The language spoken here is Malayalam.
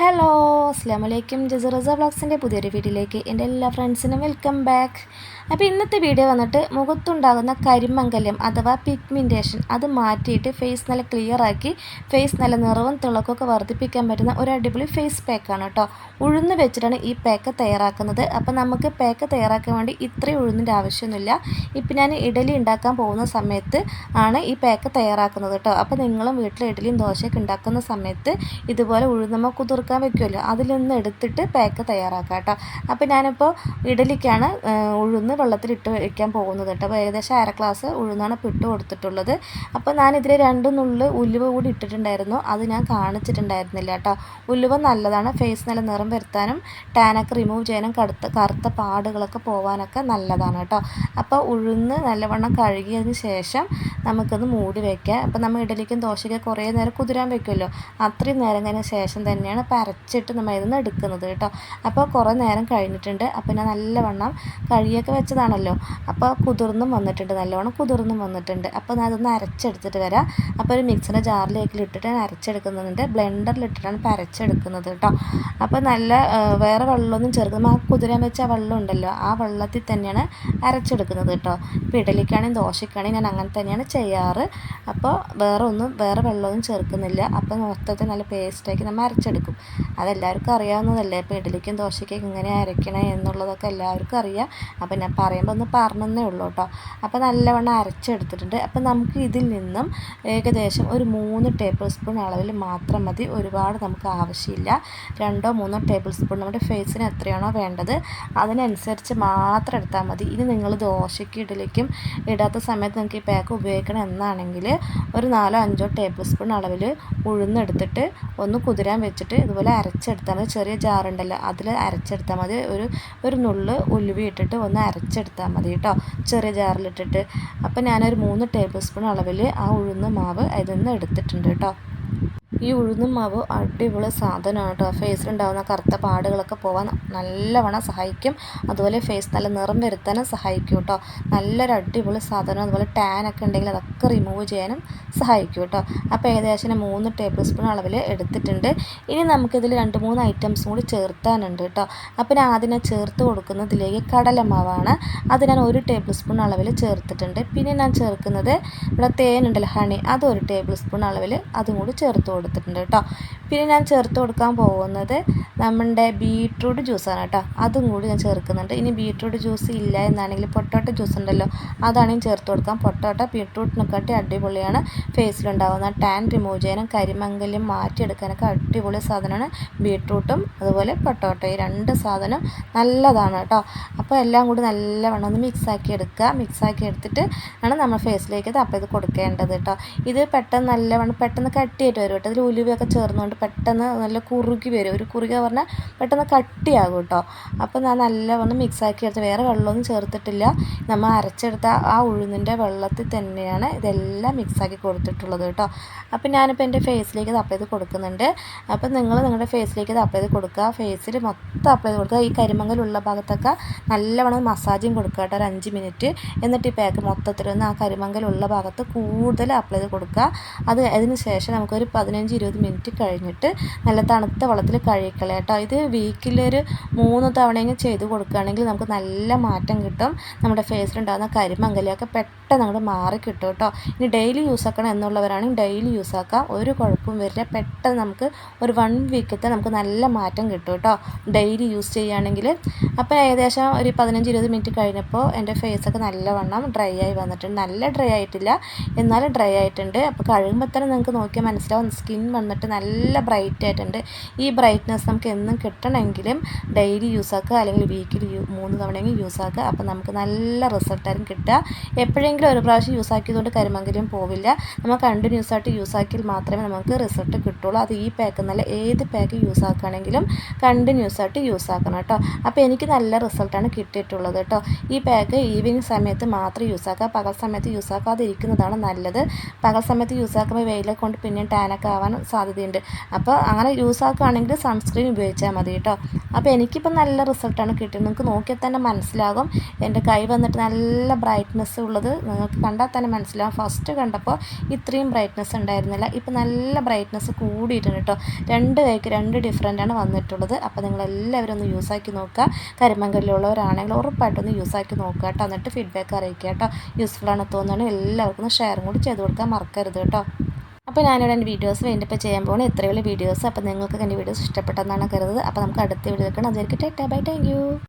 ഹലോ അസ്സാം വലൈക്കും ജസറസ ബ്ലോഗ്സിന്റെ പുതിയൊരു വീഡിയോയിലേക്ക് എന്റെ എല്ലാ ഫ്രണ്ട്സിനും വെൽക്കം ബാക്ക് അപ്പോൾ ഇന്നത്തെ വീഡിയോ വന്നിട്ട് മുഖത്തുണ്ടാകുന്ന കരിമംഗല്യം അഥവാ പിഗ്മെന്റേഷൻ അത് മാറ്റിയിട്ട് ഫേസ് നല്ല ക്ലിയർ ആക്കി ഫേസ് നല്ല നിറവും തിളക്കമൊക്കെ വർദ്ധിപ്പിക്കാൻ പറ്റുന്ന ഒരു അടിപൊളി ഫേസ് പാക്കാണ് കേട്ടോ ഉഴുന്ന് വെച്ചിട്ടാണ് ഈ പാക്ക് തയ്യാറാക്കുന്നത്. അപ്പോൾ നമുക്ക് പാക്ക് തയ്യാറാക്കാൻ വേണ്ടി ഇത്രയും ഉഴുന്നിന്റെ ആവശ്യമൊന്നുമില്ല. ഇപ്പം ഞാൻ ഇഡലി ഉണ്ടാക്കാൻ പോകുന്ന സമയത്ത് ആണ് ഈ പാക്ക് തയ്യാറാക്കുന്നത് കേട്ടോ അപ്പോൾ നിങ്ങളും വീട്ടിൽ ഇഡലിയും ദോശയൊക്കെ ഉണ്ടാക്കുന്ന സമയത്ത് ഇതുപോലെ ഉഴുന്നമ്മ കുതിർക്കാൻ വെക്കുമല്ലോ. അതിൽ നിന്ന് എടുത്തിട്ട് പാക്ക് തയ്യാറാക്കാം കേട്ടോ അപ്പോൾ ഞാനിപ്പോൾ ഇഡലിക്കാണ് ആ, വെള്ളത്തിലിട്ട് വയ്ക്കാൻ പോകുന്നത് കേട്ടോ. അപ്പോൾ ഏകദേശം അര ഗ്ലാസ് ഉഴുന്നാണ് ഇപ്പോൾ ഇട്ട് കൊടുത്തിട്ടുള്ളത്. അപ്പോൾ ഞാനിതിൽ രണ്ട് നുള്ളു ഉലുവ കൂടി ഇട്ടിട്ടുണ്ടായിരുന്നു. അത് ഞാൻ കാണിച്ചിട്ടുണ്ടായിരുന്നില്ല കേട്ടോ. ഉലുവ നല്ലതാണ്. ഫേസ് നല്ല നിറം വരുത്താനും ടാനൊക്കെ റിമൂവ് ചെയ്യാനും കടുത്ത കറുത്ത പാടുകളൊക്കെ പോകാനൊക്കെ നല്ലതാണ് കേട്ടോ. അപ്പോൾ ഉഴുന്ന് നല്ലവണ്ണം കഴുകിയതിന് ശേഷം നമുക്കത് മൂടി വയ്ക്കാം അപ്പോൾ നമ്മൾ ഇഡലിക്കും ദോശയ്ക്കും കുറേ നേരം കുതിരാൻ വയ്ക്കുമല്ലോ അത്രയും നേരം കഴിഞ്ഞ ശേഷം തന്നെയാണ് പരച്ചിട്ട് നമ്മൾ ഇതിൽ നിന്ന് എടുക്കുന്നത് കേട്ടോ. അപ്പോൾ കുറേ നേരം കഴിഞ്ഞിട്ടുണ്ട്. അപ്പോൾ ഞാൻ നല്ലവണ്ണം കഴുകിയൊക്കെ വെച്ചതാണല്ലോ. അപ്പോൾ കുതിർന്നും വന്നിട്ടുണ്ട് നല്ലോണം കുതിർന്നും വന്നിട്ടുണ്ട്. അപ്പോൾ അതൊന്ന് അരച്ചെടുത്തിട്ട് വരാം. അപ്പോൾ ഒരു മിക്സിന്റെ ജാറിലേക്ക് ഇട്ടിട്ട് അരച്ചെടുക്കുന്നുണ്ട്. ബ്ലെൻഡറിലിട്ടിട്ടാണ് ഇപ്പോൾ അരച്ചെടുക്കുന്നത് കേട്ടോ. അപ്പോൾ നല്ല വേറെ വെള്ളമൊന്നും ചേർക്കുമ്പോൾ ആ കുതിരാൻ വെച്ച വെള്ളം ഉണ്ടല്ലോ ആ വെള്ളത്തിൽ തന്നെയാണ് അരച്ചെടുക്കുന്നത് കേട്ടോ. ഇപ്പോൾ ഇഡലിക്കാണെങ്കിൽ ദോശയ്ക്കാണെങ്കിൽ ഞാൻ അങ്ങനെ തന്നെയാണ് ചെയ്യാറ്. അപ്പോൾ വേറെ ഒന്നും വേറെ വെള്ളമൊന്നും ചേർക്കുന്നില്ല. അപ്പോൾ മൊത്തത്തിൽ നല്ല പേസ്റ്റാക്കി നമ്മൾ അരച്ചെടുക്കും. അതെല്ലാവർക്കും അറിയാവുന്നതല്ലേ? ഇപ്പോൾ ഇഡലിക്കും ദോശയ്ക്കും ഇങ്ങനെ അരയ്ക്കണേ എന്നുള്ളതൊക്കെ എല്ലാവർക്കും അറിയാം. അപ്പോൾ ഞാൻ പറയുമ്പോൾ ഒന്ന് പറഞ്ഞതേ ഉള്ളൂ കേട്ടോ. അപ്പോൾ നല്ലവണ്ണം അരച്ചെടുത്തിട്ടുണ്ട്. അപ്പോൾ നമുക്ക് ഇതിൽ നിന്നും ഏകദേശം ഒരു മൂന്ന് ടേബിൾ സ്പൂൺ അളവിൽ മാത്രം മതി. ഒരുപാട് നമുക്ക് ആവശ്യമില്ല. രണ്ടോ മൂന്നോ ടേബിൾ സ്പൂൺ നമ്മുടെ ഫേസിന് എത്രയാണോ വേണ്ടത് അതിനനുസരിച്ച് മാത്രം എടുത്താൽ മതി. ഇനി നിങ്ങൾ ദോശയ്ക്ക് ഇഡലിക്കും ഇടാത്ത സമയത്ത് നിങ്ങൾക്ക് ഈ പാക്ക് ഉപയോഗിക്കണം എന്നാണെങ്കിൽ ഒരു നാലോ അഞ്ചോ ടേബിൾ സ്പൂൺ അളവിൽ ഉഴുന്നെടുത്തിട്ട് ഒന്ന് കുതിരാൻ വെച്ചിട്ട് ഇതുപോലെ അരച്ചെടുത്താൽ മതി. ചെറിയ ജാറുണ്ടല്ലോ അതിൽ അരച്ചെടുത്താൽ മതി. ഒരു ഒരു നുള്ള് ഉലുവി ഇട്ടിട്ട് ഒന്ന് അരച്ചെടുത്താൽ മതി കേട്ടോ. ചെറിയ ജാറിലിട്ടിട്ട് അപ്പോൾ ഞാനൊരു മൂന്ന് ടേബിൾ സ്പൂൺ അളവിൽ ആ ഉഴുന്ന മാവ് അതിൽ നിന്ന് എടുത്തിട്ടുണ്ട് കേട്ടോ. ഈ ഉഴുന്നും മാവ് അടിപൊളി സാധനമാണ് കേട്ടോ. ഫേസിലുണ്ടാകുന്ന കറുത്ത പാടുകളൊക്കെ പോകാൻ നല്ലവണ്ണം സഹായിക്കും. അതുപോലെ ഫേസ് നല്ല നിറം വരുത്താനും സഹായിക്കും കേട്ടോ. നല്ലൊരു അടിപൊളി സാധനം. അതുപോലെ ടാൻ ഒക്കെ ഉണ്ടെങ്കിൽ അതൊക്കെ റിമൂവ് ചെയ്യാനും സഹായിക്കും കേട്ടോ. അപ്പോൾ ഏകദേശം മൂന്ന് ടേബിൾ സ്പൂൺ അളവിൽ എടുത്തിട്ടുണ്ട്. ഇനി നമുക്കിതിൽ രണ്ട് മൂന്ന് ഐറ്റംസ് കൂടി ചേർത്താനുണ്ട് കേട്ടോ. അപ്പോൾ ഞാൻ ആദ്യം ഞാൻ ചേർത്ത് കൊടുക്കുന്നതിലേക്ക് കടലമാവാണ്. അത് ഞാൻ ഒരു ടേബിൾ സ്പൂൺ അളവിൽ ചേർത്തിട്ടുണ്ട്. പിന്നെ ഞാൻ ചേർക്കുന്നത് ഇവിടെ തേനുണ്ടല്ലോ ഹണി അത് ഒരു ടേബിൾ സ്പൂൺ അളവിൽ അതും കൂടി ചേർത്ത് കൊടുത്തിട്ടുണ്ട് കേട്ടോ. പിന്നെ ഞാൻ ചേർത്ത് കൊടുക്കാൻ പോകുന്നത് നമ്മുടെ ബീട്രൂട്ട് ജ്യൂസാണ് കേട്ടോ. അതും കൂടി ഞാൻ ചേർക്കുന്നുണ്ട്. ഇനി ബീട്രൂട്ട് ജ്യൂസ് ഇല്ല എന്നാണെങ്കിൽ പൊട്ടോട്ട ജ്യൂസ് ഉണ്ടല്ലോ അതാണെങ്കിൽ ചേർത്ത് കൊടുക്കാം പൊട്ടോട്ട ബീട്രൂട്ടിനെക്കാട്ടി അടിപൊളിയാണ് ഫേസിലുണ്ടാകുന്ന ടാൻ റിമൂവ് ചെയ്യാനും കരിമങ്കലും മാറ്റിയെടുക്കാനൊക്കെ അടിപൊളി സാധനമാണ് ബീട്രൂട്ടും അതുപോലെ പൊട്ടോട്ട. ഈ രണ്ട് സാധനം നല്ലതാണ് കേട്ടോ. അപ്പോൾ എല്ലാം കൂടി നല്ലവണ്ണം ഒന്ന് മിക്സാക്കി എടുക്കുക. മിക്സാക്കി എടുത്തിട്ട് ആണ് നമ്മൾ ഫേസിലേക്ക് അപ്പോൾ ഇത് കൊടുക്കേണ്ടത് കേട്ടോ. ഇത് പെട്ടെന്ന് നല്ലവണ്ണം പെട്ടെന്ന് കട്ടിയായിട്ട് വരും കേട്ടോ. ഇതിൽ ഉലുവയൊക്കെ ചേർന്നുകൊണ്ട് പെട്ടെന്ന് നല്ല കുറുകി വരും. ഒരു കുറുക പറഞ്ഞാൽ പെട്ടെന്ന് കട്ടിയാകും കേട്ടോ അപ്പോൾ ഞാൻ നല്ലവണ്ണം മിക്സാക്കി എടുത്ത് വേറെ വെള്ളമൊന്നും ചേർത്തിട്ടില്ല. നമ്മൾ അരച്ചെടുത്ത ആ ഉഴുന്നിന്റെ വെള്ളത്തിൽ തന്നെയാണ് ഇതെല്ലാം മിക്സാക്കി കൊടുത്തിട്ടുള്ളത് കേട്ടോ അപ്പോൾ ഞാനിപ്പോൾ എന്റെ ഫേസിലേക്ക് ഇത് ചെയ്ത് കൊടുക്കുന്നുണ്ട്. അപ്പോൾ നിങ്ങൾ നിങ്ങളുടെ ഫേസിലേക്ക് ഇത് ചെയ്ത് കൊടുക്കുക. ഫേസിൽ മൊത്തം അപ്ലൈ ചെയ്ത് കൊടുക്കുക. ഈ കരിമങ്ങലുള്ള ഭാഗത്തൊക്കെ നല്ലവണ്ണം മസാജും കൊടുക്കുക കേട്ടോ ഒരു അഞ്ച് മിനിറ്റ് എന്നിട്ട് ഈ പാക്ക് മൊത്തത്തിലൊന്ന് ആ കരിമങ്കലുള്ള ഭാഗത്ത് കൂടുതൽ അപ്ലൈ ചെയ്ത് കൊടുക്കുക. അത് അതിന് ശേഷം നമുക്കൊരു പതിനഞ്ച് ഇരുപത് മിനിറ്റ് കഴിഞ്ഞിട്ട് നല്ല തണുത്ത വെള്ളത്തിൽ കഴുകിക്കളയാം കേട്ടോ. ഇത് വീക്കിലൊരു മൂന്ന് തവണയെങ്കിലും ചെയ്ത് കൊടുക്കുകയാണെങ്കിൽ നമുക്ക് നല്ല മാറ്റം കിട്ടും. നമ്മുടെ ഫേസിലുണ്ടാകുന്ന കരിമങ്കലിയൊക്കെ പെട്ടെന്ന് അങ്ങോട്ട് മാറി കിട്ടും കേട്ടോ. ഇനി ഡെയിലി യൂസ് ആക്കണം എന്നുള്ളവരാണെങ്കിൽ ഡെയിലി യൂസ് ആക്കാം. ഒരു കുഴപ്പവും വരില്ല. പെട്ടെന്ന് നമുക്ക് ഒരു വൺ വീക്കത്തെ നമുക്ക് നല്ല മാറ്റം കിട്ടും കേട്ടോ. ഡെയിലി യൂസ് ചെയ്യുകയാണെങ്കിൽ. അപ്പോൾ ഏകദേശം ഒരു പതിനഞ്ച് ഇരുപത് മിനിറ്റ് കഴിഞ്ഞപ്പോൾ എന്റെ ഫേസൊക്കെ നല്ലവണ്ണം ഡ്രൈ ആയി വന്നിട്ടുണ്ട്. നല്ല ഡ്രൈ ആയിട്ടില്ല. എന്നാലും ഡ്രൈ ആയിട്ടുണ്ട്. അപ്പോൾ കഴുകുമ്പോൾ തന്നെ നിങ്ങൾക്ക് നോക്കിയാൽ മനസ്സിലാവും. സ്കിൻ വന്നിട്ട് നല്ല ബ്രൈറ്റ് ആയിട്ടുണ്ട്. ഈ ബ്രൈറ്റ്നെസ് നമുക്ക് എന്നും കിട്ടണമെങ്കിലും ഡെയിലി യൂസ് ആക്കുക അല്ലെങ്കിൽ വീക്കിൽ മൂന്ന് തവണയെങ്കിലും യൂസ് ആക്കുക. അപ്പോൾ നമുക്ക് നല്ല റിസൾട്ടായിരിക്കും കിട്ടുക. എപ്പോഴെങ്കിലും ഒരു പ്രാവശ്യം യൂസ് ആക്കിയതുകൊണ്ട് കരിമംഗല്യം പോവില്ല. നമ്മൾ കണ്ടിന്യൂസ് ആയിട്ട് യൂസ് ആക്കിയാൽ മാത്രമേ നമുക്ക് റിസൾട്ട് കിട്ടുള്ളൂ. അത് ഈ പാക്ക് എന്നല്ല ഏത് പാക്ക് യൂസ് ആക്കുകയാണെങ്കിലും കണ്ടിന്യൂസ് ആയിട്ട് യൂസ് ആക്കണം കേട്ടോ. അപ്പോൾ എനിക്ക് നല്ല റിസൾട്ടാണ് കിട്ടിയിട്ടുള്ളത് കേട്ടോ. ഈ പാക്ക് ഈവനിങ് സമയത്ത് മാത്രം യൂസ് ആക്കുക. പകൽ സമയത്ത് യൂസ് ആക്കാതിരിക്കുന്നതാണ് നല്ലത്. പകൽ സമയത്ത് യൂസ് ആക്കുമ്പോൾ വെയിലെ കൊണ്ട് പിന്നെയും ടാനൊക്കെ ആവാൻ സാധ്യതയുണ്ട്. അപ്പോൾ അങ്ങനെ യൂസ് ആക്കുകയാണെങ്കിൽ സൺസ്ക്രീൻ ഉപയോഗിച്ചാൽ മതി കേട്ടോ. അപ്പോൾ എനിക്കിപ്പോൾ നല്ല റിസൾട്ടാണ് കിട്ടിയത്. നിങ്ങൾക്ക് നോക്കിയാൽ തന്നെ മനസ്സിലാകും. എന്റെ കൈ വന്നിട്ട് നല്ല ബ്രൈറ്റ്നെസ് ഉള്ളത്. നിങ്ങൾക്ക് കണ്ടാൽ തന്നെ മനസ്സിലാകും. ഫസ്റ്റ് കണ്ടപ്പോൾ ഇത്രയും ബ്രൈറ്റ്നെസ് ഉണ്ടായിരുന്നില്ല. ഇപ്പോൾ നല്ല ബ്രൈറ്റ്നെസ് കൂടിയിട്ടുണ്ട് കേട്ടോ. രണ്ട് കൈക്ക് രണ്ട് ഡിഫറെന്റാണ് വന്നിട്ടുള്ളത്. അപ്പോൾ നിങ്ങളെല്ലാവരും ഒന്ന് യൂസ് ആക്കി നോക്കുക. കരിമങ്കല്ലുള്ളവരാണെങ്കിൽ ഉറപ്പായിട്ടൊന്ന് യൂസ് ആക്കി നോക്കുക കേട്ടോ. എന്നിട്ട് ഫീഡ്ബാക്ക് അറിയിക്കുക കേട്ടോ. യൂസ്ഫുൾ ആണ് തോന്നുകയാണെങ്കിൽ എല്ലാവർക്കും ഷെയറും കൂടി ചെയ്ത് കൊടുക്കാൻ മറക്കരുത് കേട്ടോ. അപ്പോൾ ഞാനിവിടെ എന്റെ വീഡിയോസ് വേണ്ടിപ്പോൾ ചെയ്യാൻ പോകുന്നത് ഇത്രയുള്ള വീഡിയോസ്. അപ്പോൾ നിങ്ങൾക്ക് എന്റെ വീഡിയോസ് ഇഷ്ടപ്പെട്ടെന്നാണ് കരുതുന്നത്. അപ്പോൾ നമുക്ക് അടുത്ത വീഡിയോ കാണാം അതായിരിക്കും ബൈ താങ്ക്